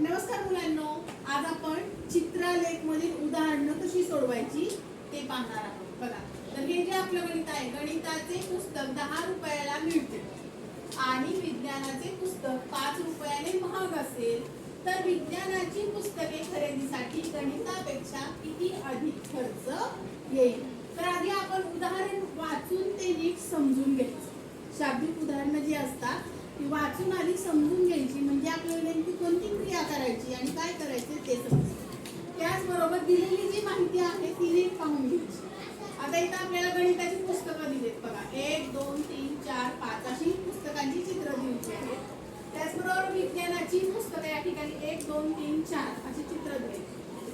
नमस्कार मुलांनो आज आपण चित्रालेख मधील उदाहरणं कशी सोडवायची ते पाहणार आहोत. बघा तर हे जे आपलं गणित आहे गणिताचे पुस्तक दहा रुपयाला मिळते आणि विज्ञानाचे पुस्तक पाच रुपयाने महाग असेल तर विज्ञानाची पुस्तके खरेदीसाठी गणितापेक्षा किती अधिक खर्च येईल? तर आधी आपण उदाहरण वाचून ते नीट समजून घ्यायचं. शाब्दिक उदाहरणं जी असतात ती वाचून आधी समजून घ्यायची म्हणजे आपल्याला नेमकी कोणती क्रिया करायची आणि काय करायचे ते त्याचबरोबर दिलेली जी माहिती आहे ती नीट पाहून घ्यायची. आता इथं आपल्याला गणिताची पुस्तकं दिलीत बघा. एक दोन तीन चार पाच अशी पुस्तकांची चित्र दिलेली आहेत. त्याचबरोबर विज्ञानाची पुस्तकं या ठिकाणी एक दोन तीन चार अशी चित्र दिली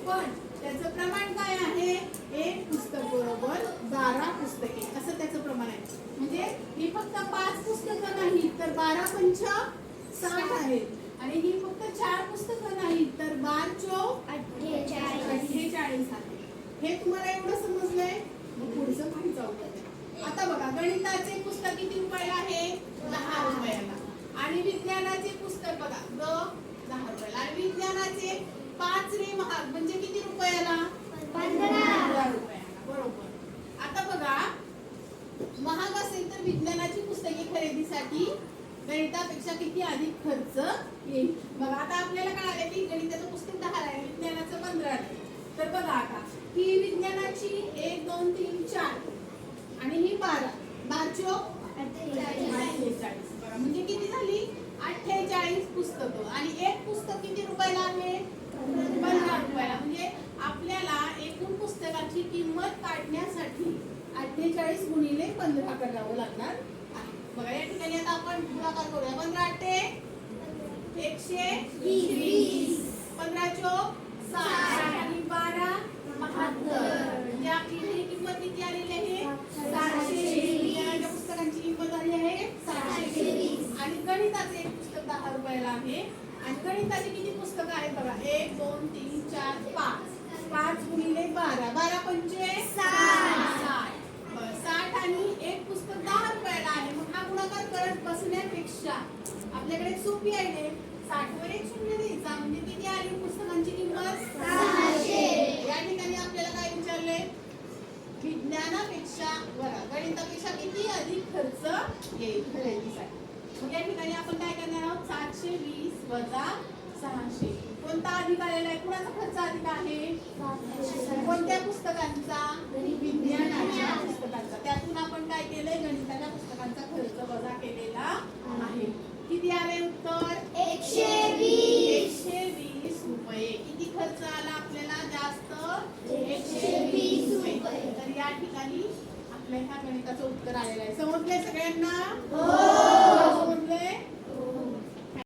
पण त्याचं प्रमाण काय आहे? एक पुस्तक बरोबर बारा पुस्तके. असं त्याचं प्रमाण आहे. म्हणजे ही फक्त पाच पुस्तकं नाही तर बारा पंच साठ आहेत. आणि ही फक्त चार पुस्तक नाही तर बार चौक अठ्ठेचाळीस आहे हे तुम्हाला एवढं समजलंय? मग पुढचं माहिती अवघड आता बघा गणिताचे पुस्तक किती रुपयाला आहे? दहा रुपयाला आणि विज्ञानाचे पुस्तक बघा. ग दहा रुपयाला आणि विज्ञानाचे पाच रे महाग म्हणजे किती रुपयाला पंधरा. रुपयाला बरोबर. आता बघा महाग असेल तर विज्ञानाची पुस्तके खरेदीसाठी गणितापेक्षा किती अधिक खर्च येईल? बघा आता आपल्याला कळालं की गणिताचं पुस्तक दहा आहे विज्ञानाचं पंधरा आहे तर बघा आता ही विज्ञानाची एक दोन तीन चार. आणि ही बारा. बारचो अठ्ठेचाळीस. म्हणजे किती झाली? अठ्ठेचाळीस पुस्तकं. आणि एक पुस्तक किती रुपयाला आहे? पंधरा रुपयाला. म्हणजे आपल्याला एकूण पुस्तकाची किंमत काढण्यासाठी अठ्ठेचाळीस गुणिले पंधरा करावं लागणार आहे. बघा या ठिकाणी आता आपण गुणाकार करूया. पंधरा अठ्ठे एकशे वीस पंधरा चोक साठ आणि बारा बहात्तर म्हणजे आपली ही किंमत किती आलेली आहे सातशे विज्ञानाच्या पुस्तकांची किंमत आली आहे सातशे वीस आणि गणिताचे एक पुस्तक दहा रुपयाला आहे. आणि गणिताची किती पुस्तकं आहेत बघा. एक दोन तीन चार पाच. पाच गुणिले बारा. बारा पंचे साठ. साठ आणि एक पुस्तक दहा रुपयाला आहे. मग हा गुणाकार करत बसण्यापेक्षा आपल्याकडे सोपी आहे साठ वर एक शून्य द्यायचा. म्हणजे किती आली? पुस्तकांची किंमत या ठिकाणी आपल्याला काय विचारले? विज्ञानापेक्षा बघा गणितापेक्षा किती अधिक खर्च येईल खरेदीसाठी? मग या ठिकाणी आपण काय करणार आहोत? सात वजा सहाशे. कोणता अधिक आलेला आहे? कुणाचा खर्च अधिक आहे? कोणत्या पुस्तकांचा? विज्ञानाच्या पुस्तकांचा. त्यातून आपण काय केलंय? गणिताच्या पुस्तकांचा खर्च वजा केलेला आहे. किती आले उत्तर? एकशे. एकशे वीस रुपये. किती खर्च आला आपल्याला? जास्त. एकशे वीस रुपये. तर या ठिकाणी आपल्या ह्या गणिताचं उत्तर आलेलं आहे. समजलंय सगळ्यांना? हो.